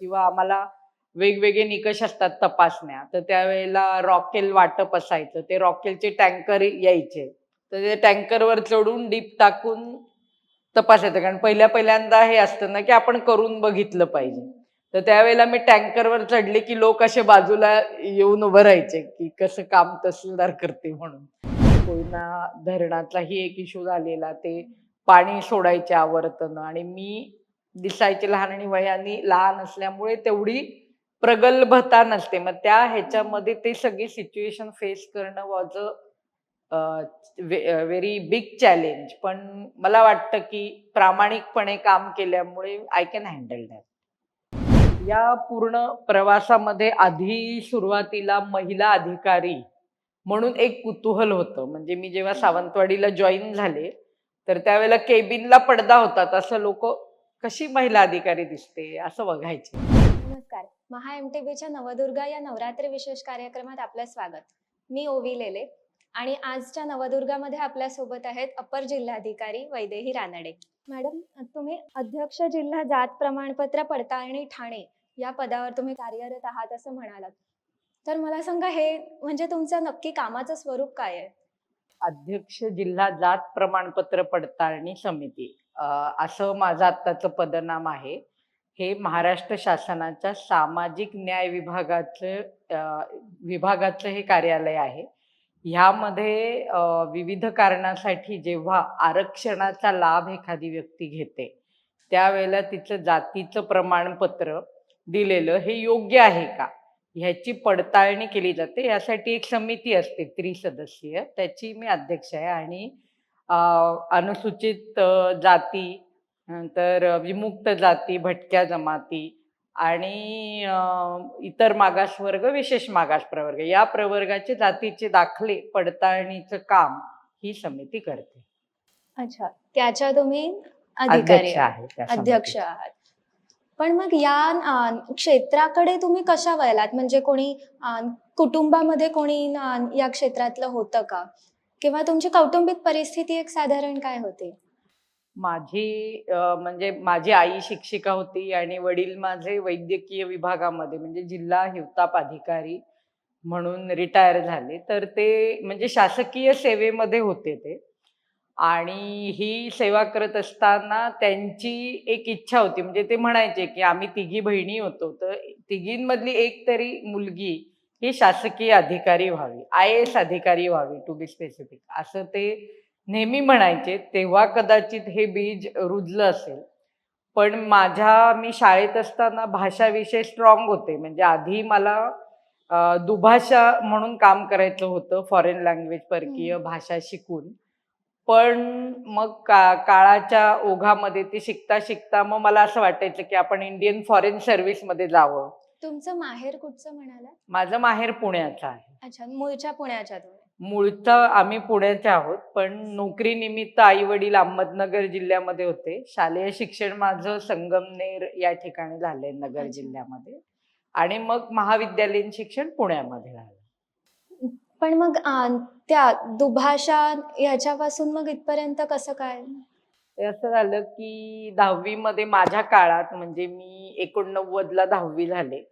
किंवा आम्हाला वेगवेगळे निकष असतात तपासण्या तर त्यावेळेला रॉकेल वाटप असायचं. ते रॉकेलचे टँकर यायचे. तर ते टँकरवर चढून डीप टाकून तपासायचं कारण पहिल्या पहिल्यांदा हे असतं ना की आपण करून बघितलं पाहिजे. तर त्यावेळेला मी टँकरवर चढले की लोक असे बाजूला येऊन उभं राहायचे की कसं काम तहसीलदार करते म्हणून. कोयना धरणाचाही एक इश्यू झालेला ते पाणी सोडायचे आवर्तन. आणि मी दिसायचे लहान आणि वयाने लहान असल्यामुळे तेवढी प्रगल्भता नसते. मग त्या ह्याच्यामध्ये ते सगळी सिच्युएशन फेस करणं was a very big challenge पण मला वाटतं की प्रामाणिकपणे काम केल्यामुळे आय कॅन हँडल दॅट या पूर्ण प्रवासामध्ये आधी सुरुवातीला महिला अधिकारी म्हणून एक कुतूहल होतं. म्हणजे मी जेव्हा सावंतवाडीला जॉईन झाले तर त्यावेळेला केबिनला पडदा होता. तसं लोक कशी महिला अधिकारी दिसते असं बघायचे. नमस्कार. महा एम टी बीच्या नवदुर्गा या नवरात्री विशेष कार्यक्रमात आपलं स्वागत. मी ओवी लेले आणि आजच्या नवदुर्गामध्ये आपल्यासोबत आहेत अपर जिल्हाधिकारी वैदेही रानडे. मॅडम तुम्ही अध्यक्ष जिल्हा जात प्रमाणपत्र पडताळणी ठाणे या पदावर तुम्ही कार्यरत आहात असं म्हणालात. तर मला सांगा हे म्हणजे तुमचं नक्की कामाचं स्वरूप काय आहे? अध्यक्ष जिल्हा जात प्रमाणपत्र पडताळणी समिती. असं माझं आत्ताचं पदनाम आहे. हे महाराष्ट्र शासनाच्या सामाजिक न्याय विभागाचं विभागाचं हे कार्यालय आहे. ह्यामध्ये विविध कारणासाठी जेव्हा आरक्षणाचा लाभ एखादी व्यक्ती घेते त्यावेळेला तिचं जातीचं प्रमाणपत्र दिलेलं हे योग्य आहे का? ह्याची पडताळणी केली जाते. यासाठी एक समिती असते त्रिसदस्यीय. त्याची मी अध्यक्ष आहे आणि अनुसूचित जाती नंतर विमुक्त जाती भटक्या जमाती आणि इतर मागासवर्ग विशेष मागास प्रवर्ग. या प्रवर्गाचे जातीचे दाखले पडताळणीचं काम ही समिती करते. अच्छा. त्याच्या तुम्ही अधिकारी अध्यक्ष आहात. पण मग या क्षेत्राकडे तुम्ही कशा वळलात? म्हणजे कोणी कुटुंबामध्ये कोणी या क्षेत्रातलं होतं का? किंवा तुमची कौटुंबिक परिस्थिती एक साधारण काय होती? माझी म्हणजे माझी आई शिक्षिका होती आणि वडील माझे वैद्यकीय विभागामध्ये म्हणजे जिल्हा हिवताप अधिकारी म्हणून रिटायर झाले. तर ते म्हणजे शासकीय सेवेमध्ये होते ते. आणि ही सेवा करत असताना त्यांची एक इच्छा होती. म्हणजे ते म्हणायचे की आम्ही तिघी बहिणी होतो. तर तिघींमधली एक तरी मुलगी ही शासकीय अधिकारी व्हावी आय एस अधिकारी व्हावी टू बी स्पेसिफिक असं ते नेहमी म्हणायचे तेव्हा कदाचित हे बीज रुजलं असेल. पण माझ्या मी शाळेत असताना भाषा विषय स्ट्रॉंग होते. म्हणजे आधी मला दुभाषा म्हणून काम करायचं होतं फॉरेन लँग्वेज परकीय. भाषा शिकून. पण मग का काळाच्या ओघामध्ये ती शिकता शिकता मग मला असं वाटायचं की आपण इंडियन फॉरेन सर्व्हिसमध्ये जावं. तुमचं माहेर कुठचं म्हणाला माझं माहेर पुण्याचं आहे. अच्छा मूळच्या पुण्याच्या तुम्ही मूळचं आम्ही पुण्याचे आहोत पण नोकरीनिमित्त आई वडील अहमदनगर जिल्ह्यामध्ये होते. शालेय शिक्षण माझं संगमनेर या ठिकाणी झालंय नगर. जिल्ह्यामध्ये. आणि मग महाविद्यालयीन शिक्षण पुण्यामध्ये झालं. पण मग त्या दुभाषा ह्याच्यापासून मग इथपर्यंत कसं काय? असं झालं की दहावीमध्ये माझ्या काळात म्हणजे मी एकोणनव्वदला दहावी झाले.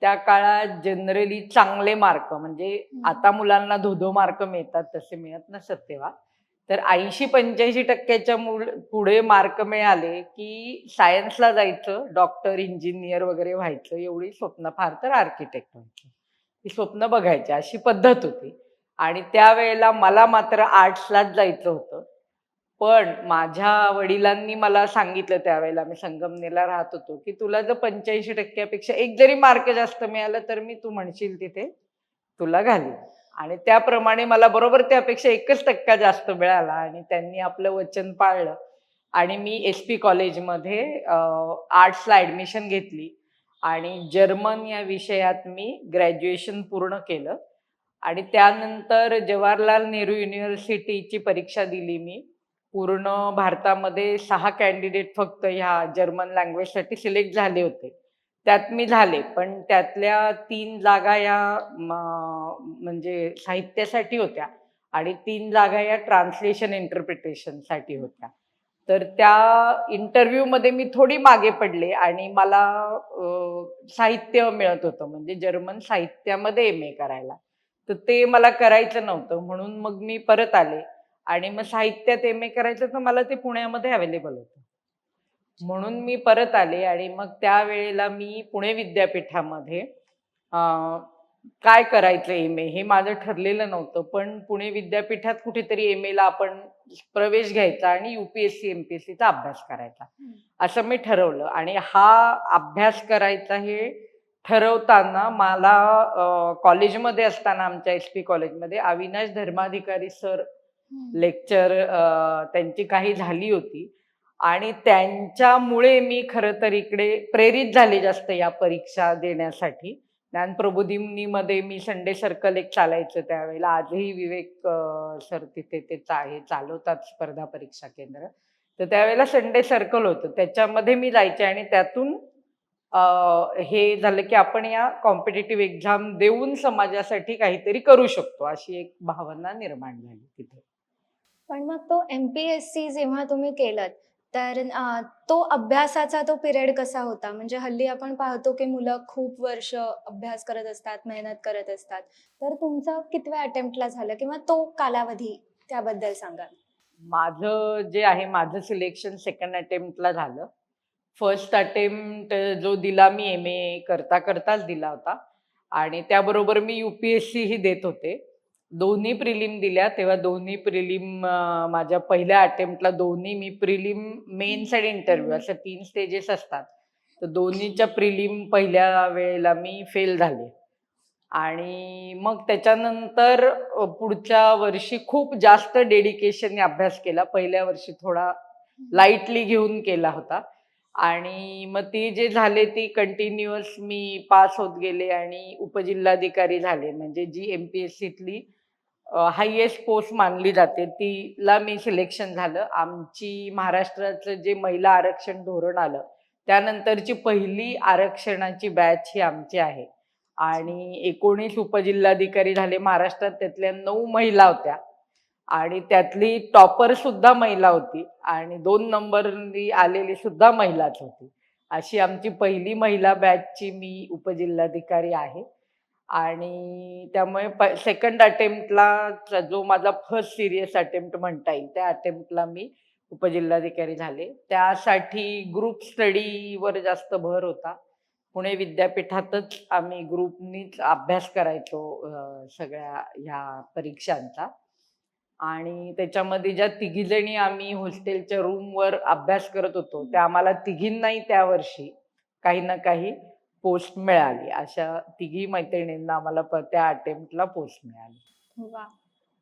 त्या काळात जनरली चांगले मार्क म्हणजे. आता मुलांना धोधो मार्क मिळतात तसे मिळत नसत तेव्हा. तर ऐंशी पंच्याऐंशी टक्क्याच्या पुढे मार्क मिळाले की सायन्सला जायचं डॉक्टर इंजिनियर वगैरे व्हायचं एवढी स्वप्न फार तर आर्किटेक्ट व्हायचं. ही स्वप्न बघायची अशी पद्धत होती. आणि त्यावेळेला मला मात्र आर्ट्सलाच जायचं होतं. पण माझ्या वडिलांनी मला सांगितलं त्यावेळेला मी संगमनेला राहत होतो की तुला जर पंच्याऐंशी टक्क्यापेक्षा एक जरी मार्क जास्त मिळालं तर मी तू म्हणशील तिथे तुला घाली आणि त्याप्रमाणे मला बरोबर त्यापेक्षा एकच टक्का जास्त मिळाला आणि त्यांनी आपलं वचन पाळलं. आणि मी एस पी कॉलेजमध्ये आर्ट्सला ॲडमिशन घेतली आणि जर्मन या विषयात मी ग्रॅज्युएशन पूर्ण केलं. आणि त्यानंतर जवाहरलाल नेहरू युनिव्हर्सिटीची परीक्षा दिली मी. पूर्ण भारतामध्ये सहा कॅन्डिडेट फक्त ह्या जर्मन लँग्वेजसाठी सिलेक्ट झाले होते. त्यात मी झाले पण त्यातल्या तीन जागा या म्हणजे साहित्यासाठी होत्या आणि तीन जागा या ट्रान्सलेशन इंटरप्रिटेशनसाठी होत्या. तर त्या इंटरव्ह्यूमध्ये मी थोडी मागे पडले आणि मला साहित्य मिळत होतं म्हणजे जर्मन साहित्यामध्ये एम ए करायला. तर ते मला करायचं नव्हतं म्हणून मग मी परत आले. आणि मग साहित्यात एम ए करायचं तर मला ते पुण्यामध्ये अवेलेबल होतं. म्हणून मी परत आले आणि मग त्यावेळेला मी पुणे विद्यापीठामध्ये काय करायचं एम ए हे माझं ठरलेलं नव्हतं. पण पुणे विद्यापीठात कुठेतरी एम ला आपण प्रवेश घ्यायचा आणि युपीएससी एमपीएससीचा अभ्यास करायचा. असं मी ठरवलं. आणि हा अभ्यास करायचा हे ठरवताना मला कॉलेजमध्ये असताना आमच्या एस पी कॉलेजमध्ये अविनाश धर्माधिकारी सर लेक्चर त्यांची काही झाली होती. आणि त्यांच्यामुळे मी खरं तर इकडे प्रेरित झाले जास्त या परीक्षा देण्यासाठी. ज्ञान प्रबोधिनीमध्ये मी संडे सर्कल एक चालायचं त्यावेळेला. आजही विवेक सर तिथे ते चा चालवतात स्पर्धा परीक्षा केंद्र. तर त्यावेळेला संडे सर्कल होतं. त्याच्यामध्ये मी जायचे आणि त्यातून हे झालं की आपण या कॉम्पिटेटिव्ह एक्झाम देऊन समाजासाठी काहीतरी करू शकतो अशी एक भावना निर्माण झाली तिथे. पण मग तो एम पी एस सी जेव्हा तुम्ही केलं तर तो अभ्यासाचा तो पिरियड कसा होता? म्हणजे हल्ली आपण पाहतो की मुलं खूप वर्ष अभ्यास करत असतात मेहनत करत असतात. तर तुमचं कितव्या अटेम्प्टला झालं किंवा तो कालावधी त्याबद्दल सांगाल? माझं जे आहे माझं सिलेक्शन सेकंड अटेम्प्टला झालं. फर्स्ट अटेम्प्ट जो दिला मी एम ए करता करताच दिला होता. आणि त्याबरोबर मी यू पी एस सीही देत होते. दोन्ही प्रिलिम दिल्या तेव्हा दोन्ही प्रिलिम माझ्या पहिल्या अटेम्प्टला दोन्ही मी प्रिलिम मेन्स आणि इंटरव्ह्यू असं तीन स्टेजेस असतात. तर दोन्हीच्या प्रिलिम पहिल्या वेळेला मी फेल झाले. आणि मग त्याच्यानंतर पुढच्या वर्षी खूप जास्त डेडिकेशनने अभ्यास केला. पहिल्या वर्षी थोडा लाईटली घेऊन केला होता. आणि मग ती जे झाले ती कंटिन्युअस मी पास होत गेले आणि उपजिल्हाधिकारी झाले. म्हणजे जी एम पी एस सीतली हायेस्ट पोस्ट मानली जाते. तिला मी सिलेक्शन झालं. आमची महाराष्ट्राचं जे महिला आरक्षण धोरण आलं त्यानंतरची पहिली आरक्षणाची बॅच ही आमची आहे. आणि एकोणीस उपजिल्हाधिकारी झाले. महाराष्ट्रात त्यातल्या नऊ महिला होत्या. आणि त्यातली टॉपर सुद्धा महिला होती. आणि दोन नंबरनी आलेली सुद्धा महिलाच होती. अशी आमची पहिली महिला बॅचची मी उपजिल्हाधिकारी आहे. आणि त्यामुळे प सेकंड अटेम्प्टला जो माझा फर्स्ट सिरियस अटेम्प्ट म्हणता येईल त्या अटेम्प्टला मी उपजिल्हाधिकारी झाले. त्यासाठी ग्रुप स्टडीवर जास्त भर होता. पुणे विद्यापीठातच आम्ही ग्रुपनीच अभ्यास करायचो सगळ्या ह्या परीक्षांचा. आणि त्याच्यामध्ये ज्या तिघीजणी आम्ही हॉस्टेलच्या रूमवर अभ्यास करत होतो त्या आम्हाला तिघींनाही त्या वर्षी काही ना काही पोस्ट मिळाली. अशा तिघी मैत्रिणींना आम्हाला प- त्या अटेम्प्टला पोस्ट मिळाली. वा.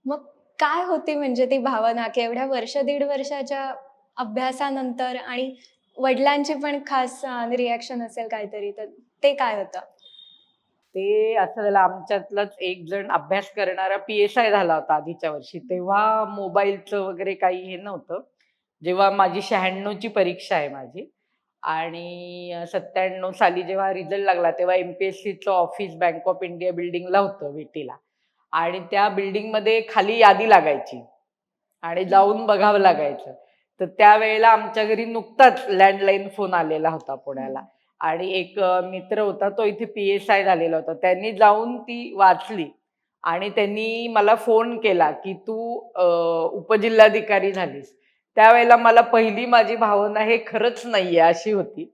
मग काय होती म्हणजे ती भावना की एवढ्या वर्ष दीड वर्षाच्या अभ्यासानंतर आणि वडिलांची पण खास रिॲक्शन असेल काहीतरी तर ते काय होतं? ते असं झालं आमच्यातलाच एक जण अभ्यास करणारा पी एस आय झाला होता आधीच्या वर्षी. तेव्हा मोबाईलचं वगैरे काही हे नव्हतं. जेव्हा माझी शहाण्णवची परीक्षा आहे माझी आणि सत्त्याण्णव साली जेव्हा रिझल्ट लागला तेव्हा एम पी एस सीचं ऑफिस बँक ऑफ इंडिया बिल्डिंगला होतं विटीला आणि त्या बिल्डिंगमध्ये खाली यादी लागायची आणि जाऊन बघावं लागायचं. तर त्यावेळेला आमच्या घरी नुकताच लँडलाईन फोन आलेला होता पुण्याला. आणि एक मित्र होता तो इथे पी एस आय झालेला होता. त्यांनी जाऊन ती वाचली आणि त्यांनी मला फोन केला की तू उपजिल्हाधिकारी झालीस. त्यावेळेला मला पहिली माझी भावना हे खरंच नाहीये अशी होती.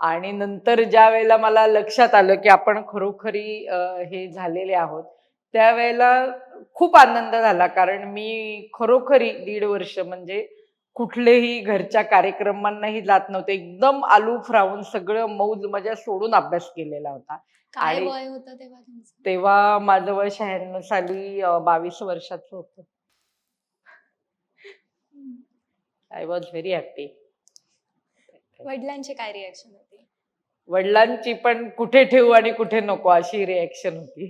आणि नंतर ज्या वेळेला मला लक्षात आलं की आपण खरोखरी हे झालेले आहोत त्यावेळेला खूप आनंद झाला. कारण मी खरोखरी दीड वर्ष म्हणजे कुठलेही घरच्या कार्यक्रमांनाही जात नव्हते. एकदम आलूफ राहून सगळं मौज मजा सोडून अभ्यास केलेला होता. काय आणि- वय होतं तेव्हा माझं वय शहाण्णव साली बावीस वर्षाचं होतं. आय वॉज व्हेरी हॅपी वडिलांची काय रिॲक्शन होती? वडिलांची पण कुठे ठेवू आणि कुठे नको अशी रिॲक्शन होती.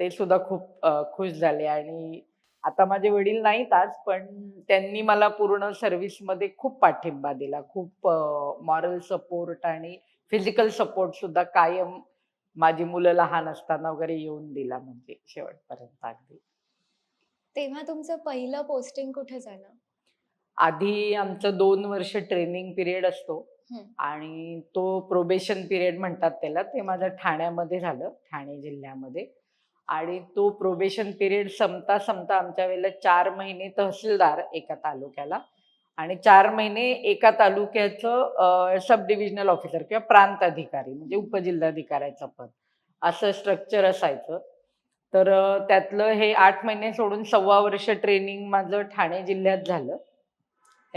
ते सुद्धा खूप खुश झाले आणि आता माझे वडील नाहीत आज पण त्यांनी मला पूर्ण सर्व्हिसमध्ये खूप पाठिंबा दिला. खूप मॉरल सपोर्ट आणि फिजिकल सपोर्ट सुद्धा कायम माझी मुलं लहान असताना वगैरे येऊन दिला म्हणजे शेवटपर्यंत अगदी. तेव्हा तुमचं पहिलं पोस्टिंग कुठे झालं? आधी आमचं दोन वर्ष ट्रेनिंग पिरियड असतो. आणि तो प्रोबेशन पिरियड म्हणतात त्याला ते माझं ठाण्यामध्ये झालं ठाणे जिल्ह्यामध्ये. आणि तो प्रोबेशन पिरियड संपता संपता आमच्या वेळेला चार महिने तहसीलदार एका तालुक्याला आणि चार महिने एका तालुक्याचं सब डिव्हिजनल ऑफिसर किंवा प्रांत अधिकारी म्हणजे उपजिल्हाधिकाऱ्याचं पद. असं स्ट्रक्चर असायचं. तर त्यातलं हे आठ महिने सोडून सव्वा वर्ष ट्रेनिंग माझं ठाणे जिल्ह्यात झालं.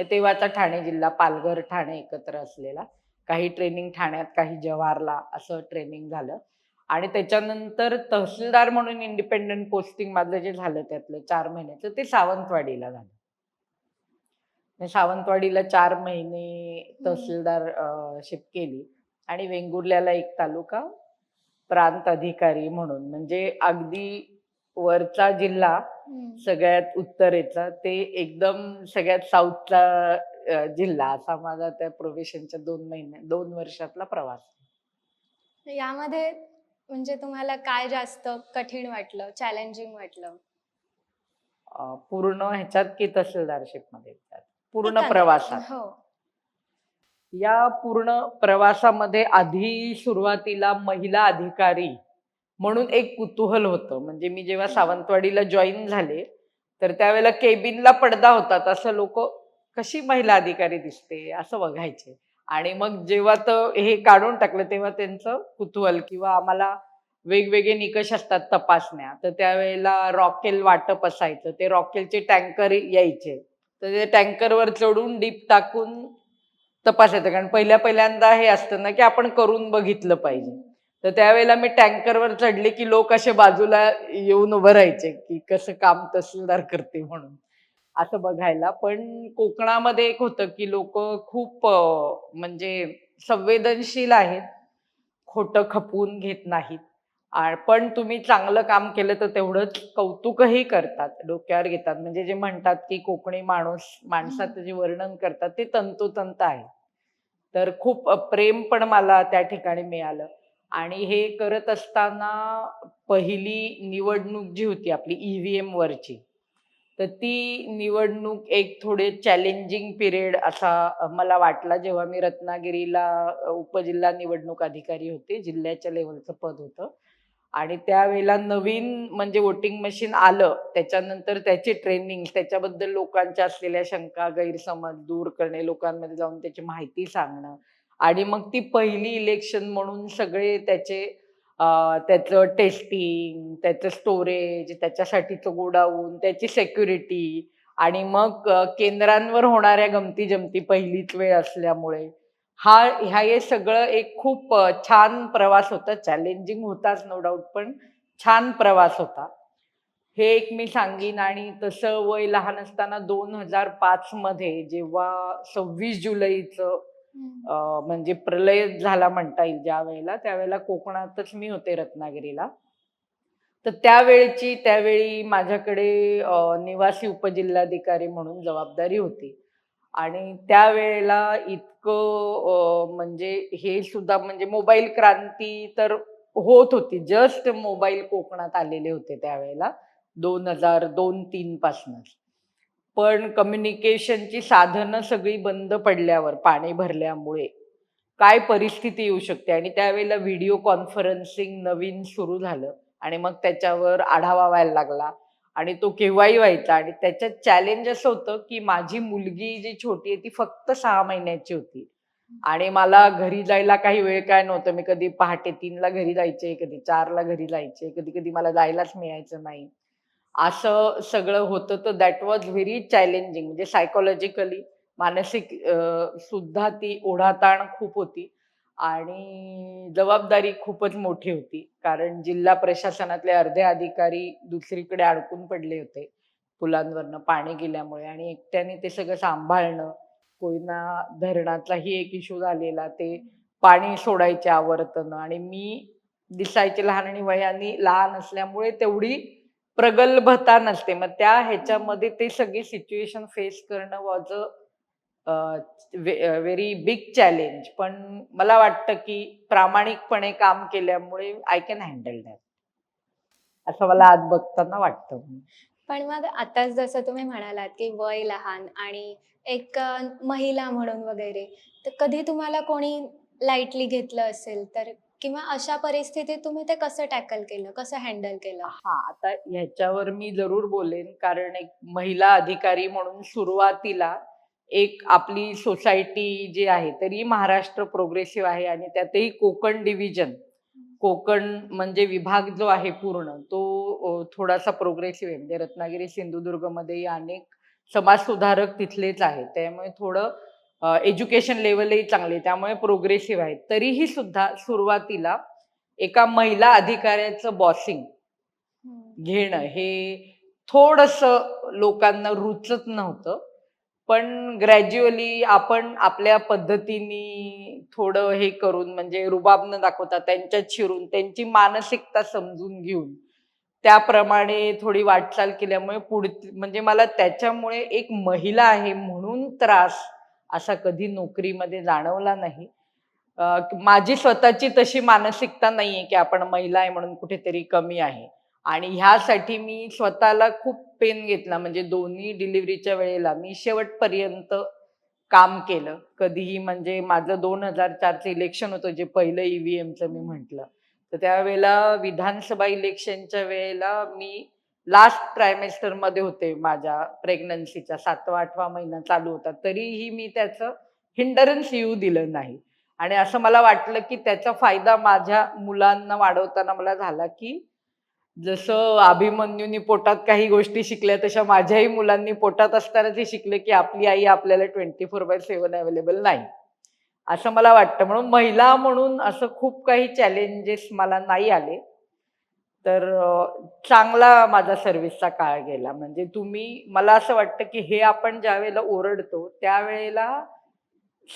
तेव्हाचा ठाणे जिल्हा पालघर ठाणे एकत्र असलेला. काही ट्रेनिंग ठाण्यात काही जव्हारला असं ट्रेनिंग झालं. आणि त्याच्यानंतर तहसीलदार म्हणून इंडिपेंडंट पोस्टिंग माझं जे झालं त्यातलं चार महिन्याचं ते सावंतवाडीला झालं. सावंतवाडीला चार महिने तहसीलदार शिप केली. आणि वेंगुर्ल्याला एक तालुका प्रांत अधिकारी म्हणून म्हणजे अगदी वरचा जिल्हा. सगळ्यात उत्तरेचा ते एकदम सगळ्यात साऊथचा जिल्हा असा माझा त्या प्रोबेशनच्या दोन महिने दोन वर्षातला प्रवास. यामध्ये म्हणजे तुम्हाला काय जास्त कठीण वाटलं चॅलेंजिंग वाटलं? पूर्ण ह्याच्यात की तहसीलदारशिपमध्ये पूर्ण. प्रवासात? हो. या पूर्ण प्रवासामध्ये आधी सुरुवातीला महिला अधिकारी म्हणून एक कुतूहल होतं. म्हणजे मी जेव्हा सावंतवाडीला जॉईन झाले तर त्यावेळेला केबिनला पडदा होता. तसं लोक कशी महिला अधिकारी दिसते असं बघायचे. आणि मग जेव्हा तर हे काढून टाकलं तेव्हा त्यांचं कुतूहल किंवा आम्हाला वेगवेगळे निकष असतात तपासण्या. तर त्यावेळेला रॉकेल वाटप असायचं. ते रॉकेलचे टँकर यायचे. तर ते टँकरवर चढून डीप टाकून तपासायचं कारण पहिल्या पहिल्यांदा हे असतं ना की आपण करून बघितलं पाहिजे. तर त्यावेळेला मी टँकरवर चढले की लोक असे बाजूला येऊन उभं राहायचे की कसं काम तहसीलदार करते म्हणून. असं बघायला. पण कोकणामध्ये एक होतं की लोक खूप म्हणजे संवेदनशील आहेत. खोटं खपवून घेत नाहीत. पण तुम्ही चांगलं काम केलं तर तेवढंच कौतुकही करतात. डोक्यावर घेतात. म्हणजे जे म्हणतात की कोकणी माणूस माणसाचं जे वर्णन करतात ते तंतोतंत आहे. तर खूप प्रेम पण मला त्या ठिकाणी मिळालं. आणि हे करत असताना पहिली निवडणूक जी होती आपली ईव्हीएम वरची तर ती निवडणूक एक थोडे चॅलेंजिंग पिरियड असा मला वाटला जेव्हा मी रत्नागिरीला उपजिल्हा निवडणूक अधिकारी होते जिल्ह्याच्या लेवलचं पद होतं. आणि त्यावेळेला नवीन म्हणजे वोटिंग मशीन आलं त्याच्यानंतर त्याची ट्रेनिंग त्याच्याबद्दल लोकांच्या असलेल्या शंका गैरसमज दूर करणे लोकांमध्ये जाऊन त्याची माहिती सांगणं आणि मग ती पहिली इलेक्शन म्हणून सगळे त्याचे त्याचं टेस्टिंग त्याचं स्टोरेज त्याच्यासाठीचं गोडाऊन त्याची सेक्युरिटी आणि मग केंद्रांवर होणाऱ्या गमती जमती पहिलीच वेळ असल्यामुळे. हा ह्या हे सगळं एक खूप छान प्रवास होता. चॅलेंजिंग होताच नो डाऊट पण छान प्रवास होता. हे एक मी सांगीन आणि तसं वय लहान असताना दोन हजार पाच मध्ये जेव्हा सव्वीस जुलैचं म्हणजे प्रलय झाला म्हणता येईल ज्या वेळेला त्यावेळेला कोकणातच मी होते रत्नागिरीला. तर त्यावेळची त्यावेळी माझ्याकडे निवासी उपजिल्हाधिकारी म्हणून जबाबदारी होती. आणि त्यावेळेला इतकं म्हणजे हे सुद्धा म्हणजे मोबाईल क्रांती तर होत होती. जस्ट मोबाईल कोकणात आलेले होते त्यावेळेला दोन हजार दोन तीन पासूनच. पण कम्युनिकेशनची साधनं सगळी बंद पडल्यावर पाणी भरल्यामुळे काय परिस्थिती येऊ शकते? आणि त्यावेळेला व्हिडिओ कॉन्फरन्सिंग नवीन सुरू झालं आणि मग त्याच्यावर आढावा व्हायला लागला आणि तो केव्हाही व्हायचा. आणि त्याच्यात चॅलेंज असं होतं की माझी मुलगी जी छोटी आहे ती फक्त सहा महिन्याची होती. आणि मला घरी जायला काही वेळ काय नव्हतं. मी कधी पहाटे तीनला घरी जायचे कधी चारला घरी जायचे कधी कधी मला जायलाच मिळायचं नाही. असं सगळं होतं. तर दॅट वॉज व्हेरी चॅलेंजिंग म्हणजे सायकोलॉजिकली मानसिक सुद्धा ती ओढाताण खूप होती. आणि जबाबदारी खूपच मोठी होती. कारण जिल्हा प्रशासनातले अर्धे अधिकारी दुसरीकडे अडकून पडले होते. पुलांवरनं पाणी गेल्यामुळे आणि एकट्याने ते सगळं सांभाळणं कोयना धरणाचाही एक इश्यू झालेला ते पाणी सोडायचे आवर्तनं. आणि मी दिसायचे लहान आणि वयाने लहान असल्यामुळे तेवढी प्रगल्भता नसते. मग त्या ह्याच्यामध्ये ते सगळी सिच्युएशन फेस करणं was a very big challenge पण मला वाटतं की प्रामाणिकपणे काम केल्यामुळे आय कॅन हँडल दॅट असं मला आज बघताना वाटतं. पण मग आताच जसं तुम्ही म्हणालात की वय लहान आणि एक महिला म्हणून वगैरे तर कधी तुम्हाला कोणी लाईटली घेतलं असेल तर किंवा अशा परिस्थितीत तुम्ही ते कसं टॅकल केलं? कसं हँडल केलं? हा आता ह्याच्यावर मी जरूर बोलेन कारण एक महिला अधिकारी म्हणून सुरुवातीला एक आपली सोसायटी जी आहे तरी महाराष्ट्र प्रोग्रेसिव्ह आहे आणि त्यातही कोकण डिव्हिजन. कोकण म्हणजे विभाग जो आहे पूर्ण तो अ, थोडासा प्रोग्रेसिव्ह आहे. म्हणजे रत्नागिरी सिंधुदुर्गमध्येही अनेक समाजसुधारक तिथलेच आहेत. त्यामुळे थोडं एज्युकेशन लेवलही चांगले त्यामुळे प्रोग्रेसिव्ह आहे. तरीही सुद्धा सुरुवातीला एका महिला अधिकाऱ्याचं बॉसिंग घेणं हे थोडस लोकांना रुचत नव्हतं. पण ग्रॅज्युअली आपण आपल्या पद्धतीने थोडं हे करून म्हणजे रुबाब न दाखवता त्यांच्यात शिरून त्यांची मानसिकता समजून घेऊन त्याप्रमाणे थोडी वाटचाल केल्यामुळे पुढ म्हणजे मला त्याच्यामुळे एक महिला आहे म्हणून त्रास असा कधी नोकरीमध्ये जाणवला नाही. माझी स्वतःची तशी मानसिकता नाही आहे की आपण महिला आहे म्हणून कुठेतरी कमी आहे. आणि ह्यासाठी मी स्वतःला खूप पेन घेतला. म्हणजे दोन्ही डिलिव्हरीच्या वेळेला मी शेवटपर्यंत काम केलं. कधीही म्हणजे माझं दोन हजार चारचं इलेक्शन होतं जे पहिलं ईव्हीएमचं मी म्हटलं. तर त्यावेळेला विधानसभा इलेक्शनच्या वेळेला मी लास्ट ट्रायमेस्टरमध्ये होते माझ्या प्रेग्नन्सीचा सातवा आठवा महिना चालू होता. तरीही मी त्याचं हिंडरन्स येऊ दिलं नाही. आणि असं मला वाटलं की त्याचा फायदा माझ्या मुलांना वाढवताना मला झाला की जसं अभिमन्यूनी पोटात काही गोष्टी शिकल्या तशा माझ्याही मुलांनी पोटात असताना ते शिकले की आपली आई आपल्याला twenty four by seven available नाही. असं मला वाटतं. म्हणून महिला म्हणून असं खूप काही चॅलेंजेस मला नाही आले. तर चांगला माझा सर्व्हिसचा काळ गेला. म्हणजे तुम्ही मला असं वाटतं की हे आपण ज्या वेळेला ओरडतो त्यावेळेला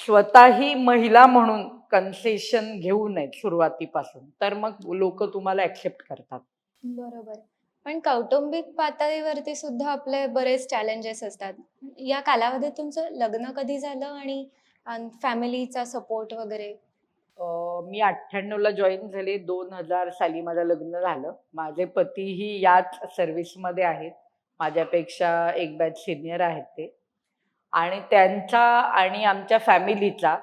स्वतःही महिला म्हणून कन्सेशन घेऊ नयेत सुरुवातीपासून. तर मग लोक तुम्हाला ऍक्सेप्ट करतात. बरोबर. पण कौटुंबिक पातळीवरती सुद्धा आपले बरेच चॅलेंजेस असतात. या कालावधीत तुमचं लग्न कधी झालं आणि फॅमिलीचा सपोर्ट वगैरे? मी अठ्ठ्याण्णवला जॉईन झाले दोन हजार साली माझं लग्न झालं. माझे पतीही याच सर्व्हिसमध्ये आहेत. माझ्यापेक्षा एक बॅच सिनियर आहेत ते. आणि त्यांचा आणि आमच्या फॅमिलीचा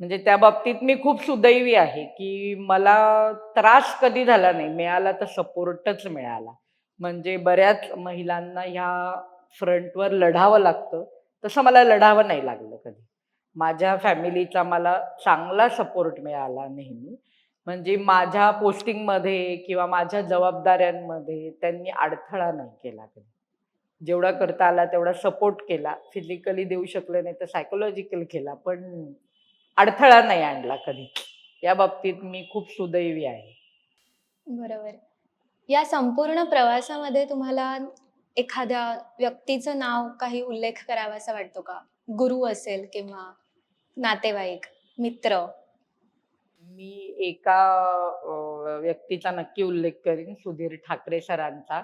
म्हणजे त्या बाबतीत मी खूप सुदैवी आहे की मला त्रास कधी झाला नाही. मिळाला तर सपोर्टच मिळाला. म्हणजे बऱ्याच महिलांना ह्या फ्रंटवर लढावं लागतं. तसं मला लढावं नाही लागलं कधी. माझ्या फॅमिलीचा मला चांगला सपोर्ट मिळाला नेहमी. म्हणजे माझ्या पोस्टिंगमध्ये किंवा माझ्या जबाबदाऱ्यांमध्ये त्यांनी अडथळा नाही केला कधी. जेवढा करता आला तेवढा सपोर्ट केला. फिजिकली देऊ शकलं नाही तर सायकोलॉजिकल केला पण अडथळा नाही आणला कधी. या बाबतीत मी खूप सुदैवी आहे. बरोबर. या संपूर्ण प्रवासामध्ये तुम्हाला एखाद्या व्यक्तीचं नाव काही उल्लेख करावासा वाटतो का? गुरु असेल किंवा नातेवाईक मित्र? मी एका अ, व्यक्तीचा नक्की उल्लेख करीन सुधीर ठाकरे सरांचा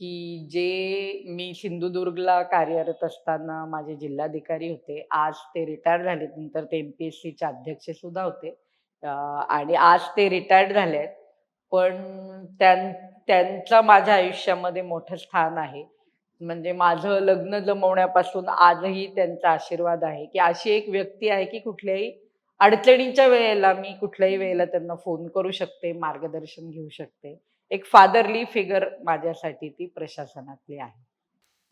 की जे मी सिंधुदुर्गला कार्यरत असताना माझे जिल्हाधिकारी होते. आज ते रिटायर झाले नंतर ते एम पी एस सीचे अध्यक्ष सुद्धा होते. अ, आणि आज ते रिटायर्ड झाले आहेत पण त्यां त्यांचं माझ्या आयुष्यामध्ये मोठं स्थान आहे. म्हणजे माझं लग्न जमवण्यापासून आजही त्यांचा आशीर्वाद आहे. की अशी एक व्यक्ती आहे की कुठल्याही अडचणीच्या वेळेला मी कुठल्याही वेळेला त्यांना फोन करू शकते मार्गदर्शन घेऊ शकते. एक फादरली फिगर माझ्यासाठी ती प्रशासनातली आहे.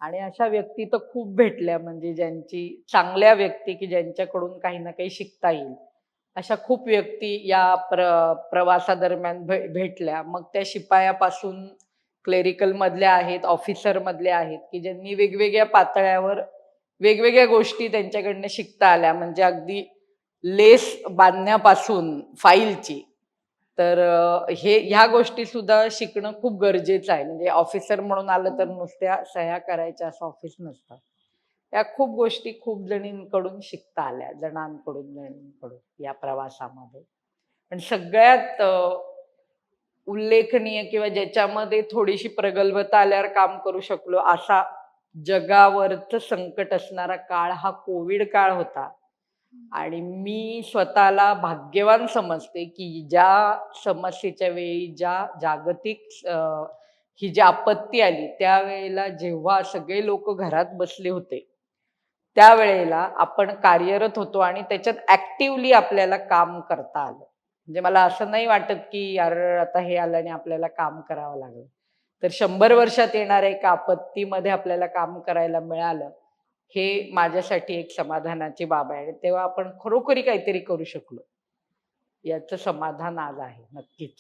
आणि अशा व्यक्ती तर खूप भेटल्या म्हणजे ज्यांची चांगल्या व्यक्ती की ज्यांच्याकडून काही ना काही शिकता येईल. अशा खूप व्यक्ती या प्र प्रवासादरम्यान भे भेटल्या. मग त्या शिपायापासून क्लेरिकल मधल्या आहेत ऑफिसर मधल्या आहेत की ज्यांनी वेगवेगळ्या पातळ्यावर वेगवेगळ्या गोष्टी त्यांच्याकडनं शिकता आल्या. म्हणजे अगदी लेस बांधण्यापासून फाईलची. तर हे ह्या गोष्टी सुद्धा शिकणं खूप गरजेचं आहे. म्हणजे ऑफिसर म्हणून आलं तर नुसत्या सह्या करायच्या असं ऑफिस नसतं. या खूप गोष्टी खूप जणींकडून शिकता आल्या. जणांकडून जणींकडून या प्रवासामध्ये. पण सगळ्यात उल्लेखनीय किंवा ज्याच्यामध्ये थोडीशी प्रगल्भता आल्यावर काम करू शकलो असा जगावरच संकट असणारा काळ हा कोविड काळ होता. आणि मी स्वतःला भाग्यवान समजते की ज्या समस्येच्या वेळी ज्या जागतिक ही जी आपत्ती आली त्यावेळेला जेव्हा सगळे लोक घरात बसले होते त्यावेळेला आपण कार्यरत होतो आणि त्याच्यात ऍक्टिव्हली आपल्याला काम करता आलं. म्हणजे मला असं नाही वाटत की यार आता हे आलं आणि आपल्याला काम करावं लागलं. तर शंभर वर्षात येणाऱ्या एका आपत्तीमध्ये आपल्याला काम करायला मिळालं हे माझ्यासाठी एक समाधानाची बाब आहे. तेव्हा आपण खरोखरी काहीतरी करू शकलो. याचं समाधान आज आहे नक्कीच.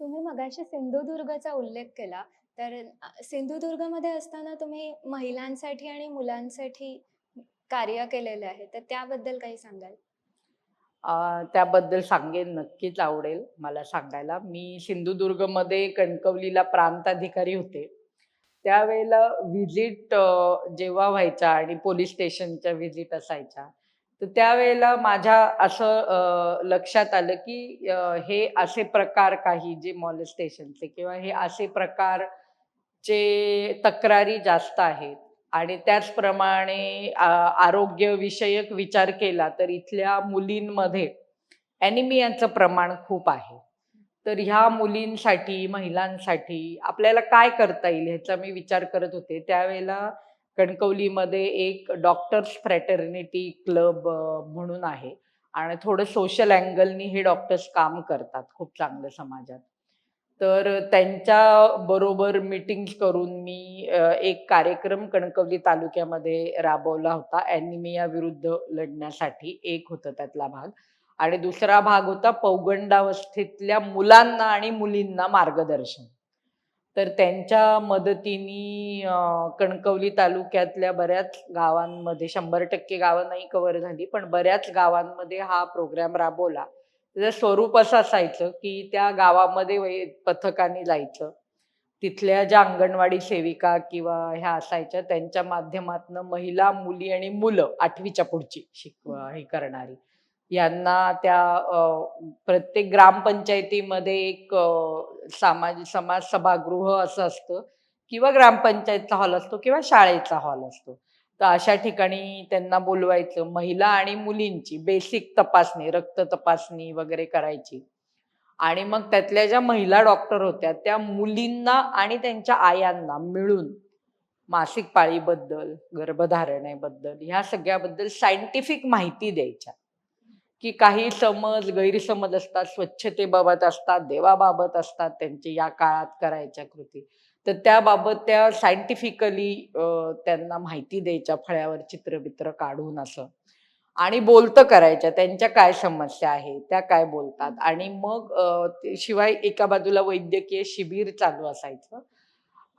तुम्ही मगाशी सिंधुदुर्गचा उल्लेख केला. तर सिंधुदुर्गमध्ये असताना तुम्ही महिलांसाठी आणि मुलांसाठी कार्य केलेलं आहे. तर त्याबद्दल काही सांगाल? त्याबद्दल सांगेन नक्कीच आवडेल मला सांगायला. मी सिंधुदुर्गमध्ये कणकवलीला प्रांताधिकारी होते. त्यावेळेला व्हिजिट जेव्हा व्हायच्या आणि पोलीस स्टेशनच्या व्हिजिट असायच्या तर त्यावेळेला माझ्या असं लक्षात आलं की हे असे प्रकार काही जे मॉल स्टेशनचे किंवा हे असे प्रकारचे तक्रारी जास्त आहेत. आणि त्याचप्रमाणे आरोग्यविषयक विचार केला तर इथल्या मुलींमध्ये ॲनिमियाचं प्रमाण खूप आहे. तर ह्या मुलींसाठी महिलांसाठी आपल्याला काय करता येईल ह्याचा मी विचार करत होते. त्यावेळेला कणकवलीमध्ये एक डॉक्टर्स फ्रॅटर्निटी क्लब म्हणून आहे. आणि थोडं सोशल अँगलनी हे डॉक्टर्स काम करतात खूप चांगलं समाजात. तर त्यांच्या बरोबर मीटिंग्स करून मी एक कार्यक्रम कणकवली तालुक्यामध्ये राबवला होता. ॲनिमिया विरुद्ध लढण्यासाठी एक होता त्यातला भाग. आणि दुसरा भाग होता पौगंडावस्थेतल्या मुलांना आणि मुलींना मार्गदर्शन. तर त्यांच्या मदतीने कणकवली तालुक्यातल्या बऱ्याच गावांमध्ये शंभर टक्के गावं नाही कव्हर झाली पण बऱ्याच गावांमध्ये हा प्रोग्राम राबवला. त्याचं स्वरूप असं असायचं की त्या गावामध्ये पथकाने जायचं. तिथल्या ज्या अंगणवाडी सेविका किंवा ह्या असायच्या त्यांच्या माध्यमातनं महिला मुली आणि मुलं आठवीच्या पुढची शिक हे करणारी. यांना त्या प्रत्येक ग्रामपंचायतीमध्ये एक अ, सामाजिक समाज सभागृह असं असतं किंवा ग्रामपंचायतचा हॉल असतो किंवा शाळेचा हॉल असतो. तर अशा ठिकाणी त्यांना बोलवायचं महिला आणि मुलींची बेसिक तपासणी रक्त तपासणी वगैरे करायची. आणि मग त्यातल्या ज्या महिला डॉक्टर होत्या त्या मुलींना आणि त्यांच्या आयांना मिळून मासिक पाळीबद्दल गर्भधारणेबद्दल ह्या सगळ्याबद्दल सायंटिफिक माहिती द्यायच्या. की काही समज गैरसमज असतात स्वच्छतेबाबत असतात देवाबाबत असतात त्यांचे या काळात करायच्या कृती. तर त्याबाबत त्या सायंटिफिकली त्यांना माहिती द्यायच्या फळ्यावर चित्रबित्र काढून असं. आणि बोलतं करायच्या त्यांच्या काय समस्या आहे त्या काय बोलतात. आणि मग शिवाय एका बाजूला वैद्यकीय शिबिर चालू असायचं.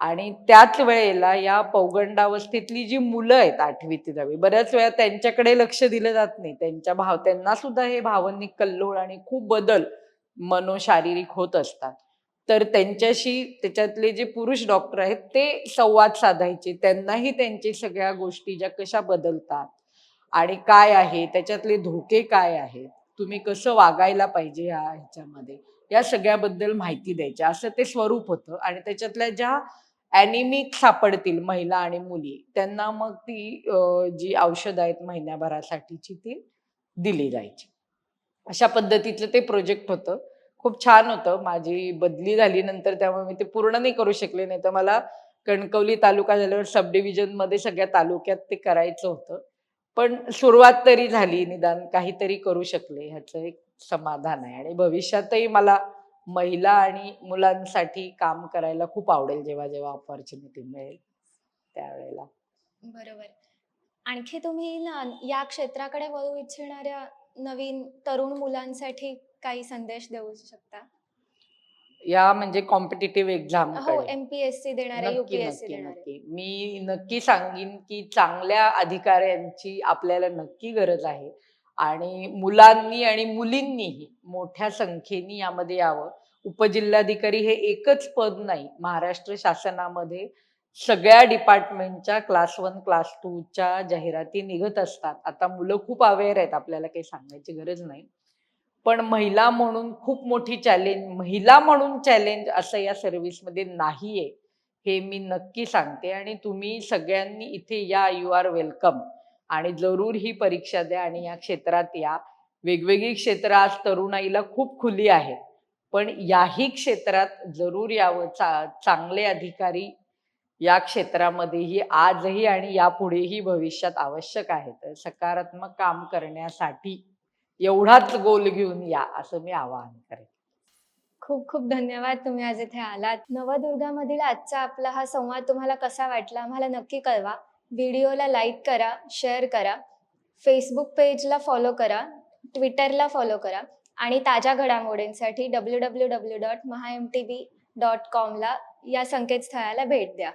आणि त्याच वेळेला या पौगंडावस्थेतली जी मुलं आहेत आठवी ते दहावी बऱ्याच वेळा त्यांच्याकडे लक्ष दिलं जात नाही. त्यांच्या भाव त्यांना सुद्धा हे भावनिक कल्लोळ आणि खूप बदल मनोशारीरिक होत असतात. तर त्यांच्याशी त्याच्यातले जे पुरुष डॉक्टर आहेत ते संवाद साधायचे. त्यांनाही त्यांची सगळ्या गोष्टी ज्या कशा बदलतात आणि काय आहे त्याच्यातले धोके काय आहेत तुम्ही कसं वागायला पाहिजे ह्या ह्याच्यामध्ये? या सगळ्याबद्दल माहिती द्यायच्या असं ते स्वरूप होतं आणि त्याच्यातल्या ज्या ॲनिमिक सापडतील महिला आणि मुली त्यांना मग ती जी औषधं आहेत महिन्याभरासाठीची ती दिली जायची. अशा पद्धतीचं ते प्रोजेक्ट होतं. खूप छान होतं. माझी बदली झाली नंतर त्यामुळे मी ते पूर्ण नाही करू शकले नाही तर मला कणकवली तालुका झाल्यावर सब डिव्हिजनमध्ये सगळ्या तालुक्यात ते करायचं होतं. पण सुरुवात तरी झाली निदान काहीतरी करू शकले ह्याचं एक समाधान आहे. आणि भविष्यातही मला महिला आणि मुलांसाठी काम करायला खूप आवडेल जेव्हा जेव्हा ऑपॉर्च्युनिटी मिळेल त्यावेळेला. बरोबर. आणखी तुम्ही ना या क्षेत्राकडे वळू इच्छिणाऱ्या नवीन तरुण मुलांसाठी काही संदेश देऊ शकता? या म्हणजे कॉम्पिटेटिव्ह एक्झाम हो एमपीएससी देणारे युपीएससी देणारे. मी नक्की सांगेन की चांगल्या अधिकाऱ्यांची आपल्याला नक्की गरज आहे. आणि मुलांनी आणि मुलींनीही मोठ्या संख्येने यामध्ये यावं. उपजिल्हाधिकारी हे एकच पद नाही. महाराष्ट्र शासनामध्ये सगळ्या डिपार्टमेंटच्या क्लास वन क्लास च्या जाहिराती निघत असतात. आता मुलं खूप अवेअर आहेत आपल्याला काही सांगायची गरज नाही. पण महिला म्हणून खूप मोठी चॅलेंज महिला म्हणून चॅलेंज असं या सर्व्हिसमध्ये नाहीये. हे मी नक्की सांगते आणि तुम्ही सगळ्यांनी इथे या यू आर वेलकम आणि जरूर ही परीक्षा द्या आणि या क्षेत्रात या. वेगवेगळी क्षेत्र आज तरुणाईला खूप खुली आहेत पण याही क्षेत्रात जरूर यावं. चा चांगले अधिकारी या क्षेत्रामध्येही आजही आणि यापुढेही भविष्यात आवश्यक आहेत सकारात्मक काम करण्यासाठी एवढाच गोल घेऊन या असं मी आवाहन करेन. खूप खूप धन्यवाद तुम्ही आज इथे आलात. नवदुर्गामधील आजचा आपला हा संवाद तुम्हाला कसा वाटला आम्हाला नक्की कळवा. व्हिडिओला लाईक करा शेअर करा फेसबुक पेजला फॉलो करा ट्विटरला फॉलो करा आणि ताज्या घडामोडींसाठी W W W dot Maha M T V dot कॉमला या संकेतस्थळाला भेट द्या.